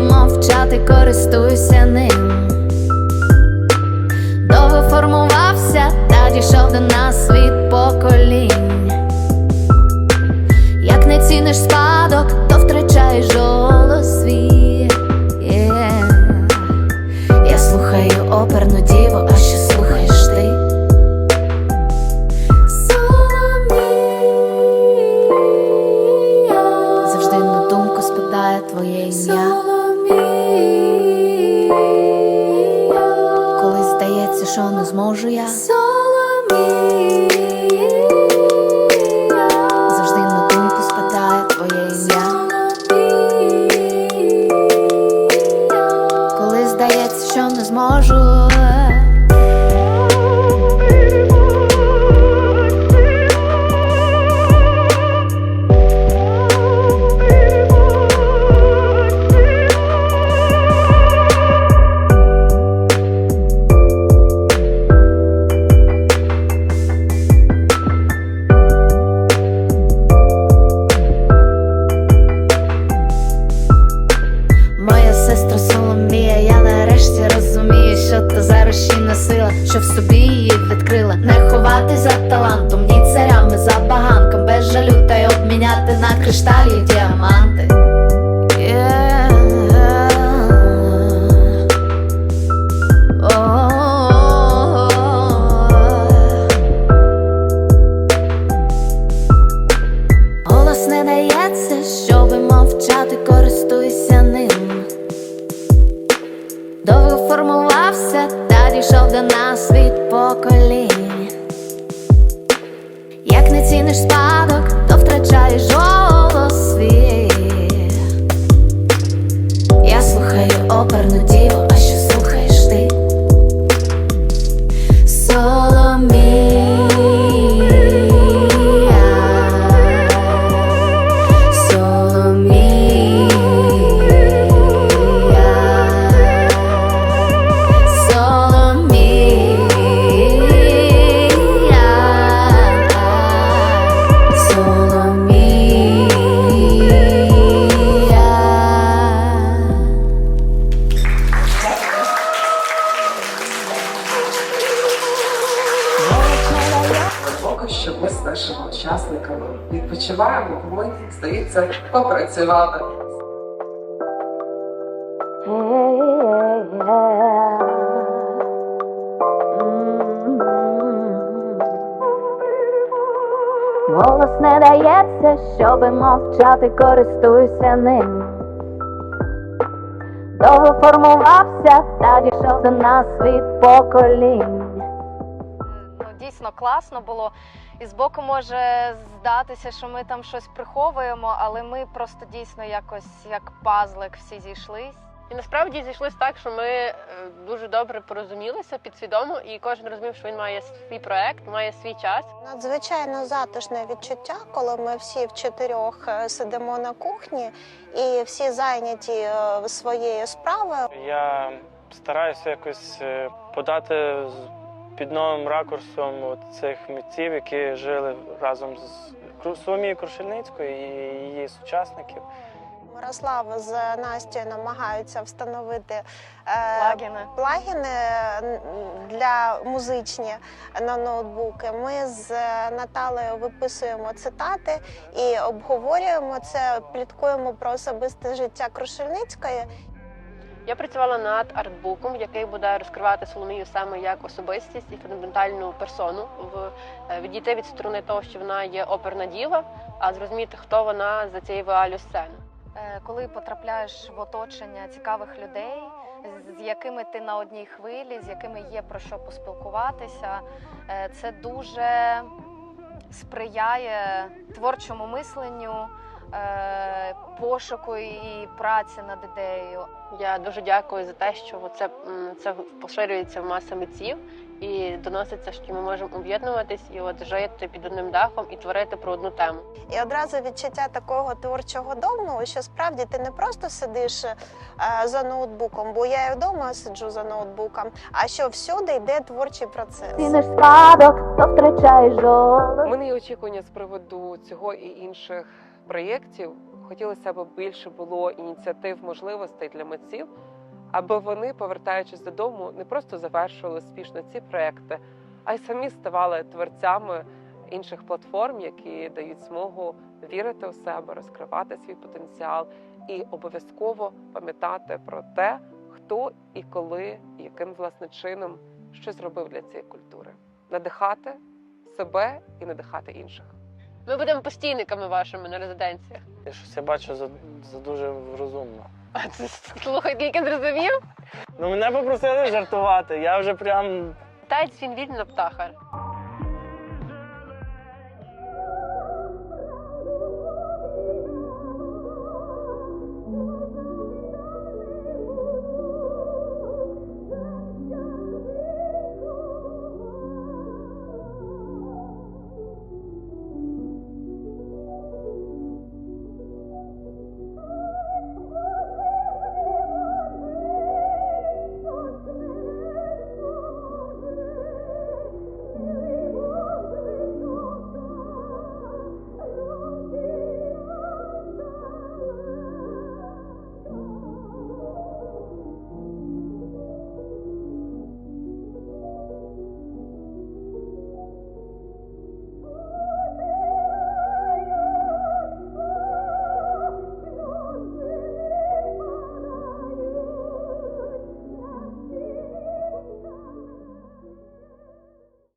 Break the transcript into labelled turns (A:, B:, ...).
A: мовчати, користуйся ним. Довго формувався та дійшов до нас від поколінь. Як не ціниш спадок, то втрачаєш голос свій. Yeah. Я слухаю оперну діву, а що слухаєш ти? Завжди на думку спадає твоє ім'я. Що не зможу я. Завжди Ховати за талантом, ні царями за баганком, без жалю та й обміняти на кришталі діаманти. Yeah. Oh. Не дається, щоби мовчати, користуйся ним. Довго формувався та дійшов до нас від поколінь. Як не
B: відпочиваємо, бо ми, здається, попрацювали.
A: Голос не дається, щоби мовчати, користуйся ним. Довго формувався та дійшов до нас від поколінь.
C: ну, дійсно класно було. І збоку може здатися, що ми там щось приховуємо, але ми просто дійсно якось як пазлик всі зійшлись.
D: І насправді зійшлось так, що ми е, дуже добре порозумілися підсвідомо, і кожен розумів, що він має свій проект, має свій час.
E: Надзвичайно затишне відчуття, коли ми всі в чотирьох е, сидимо на кухні і всі зайняті е, своєю справою.
F: Я стараюся якось подати з- під новим ракурсом от цих митців, які жили разом з Кру- Крушельницькою і її сучасників.
E: Мирослав з Настю намагаються встановити е,
C: Плагіни.
E: плагіни для музичні на ноутбуки. Ми з Наталею виписуємо цитати і обговорюємо це, пліткуємо про особисте життя Крушельницької.
D: Я працювала над артбуком, який буде розкривати Соломію саме як особистість і фундаментальну персону, в е, відійти від сторони того, що вона є оперна діва, а зрозуміти, хто вона за цією вуалю сцени.
C: Е, Коли потрапляєш в оточення цікавих людей, з- якими ти на одній хвилі, з якими є про що поспілкуватися, е, це дуже сприяє творчому мисленню, пошуку і праці над ідеєю.
D: Я дуже дякую за те, що це, це поширюється в маси митців і доноситься, що ми можемо об'єднуватись і от жити під одним дахом і творити про одну тему.
E: І одразу відчуття такого творчого дому, що справді ти не просто сидиш е, за ноутбуком, бо я і вдома сиджу за ноутбуком, а що всюди йде творчий процес.
A: Ціниш спадок, то втрачаєш голос.
B: Мої очікування з приводу цього і інших проєктів хотілося б більше було ініціатив, можливостей для митців
G: аби вони, повертаючись додому, не просто завершували успішно ці проекти, а й самі ставали творцями інших платформ, які дають змогу вірити у себе, розкривати свій потенціал і обов'язково пам'ятати про те, хто і коли, і яким власне чином що зробив для цієї культури, надихати себе і надихати інших.
D: Ми будемо постійниками вашими на резиденціях.
F: Я щось я бачу за, за дуже розумно.
D: А це слухай, тільки зрозумів.
F: Ну мене попросили жартувати. Я вже прям
D: Таєць він вільна птаха.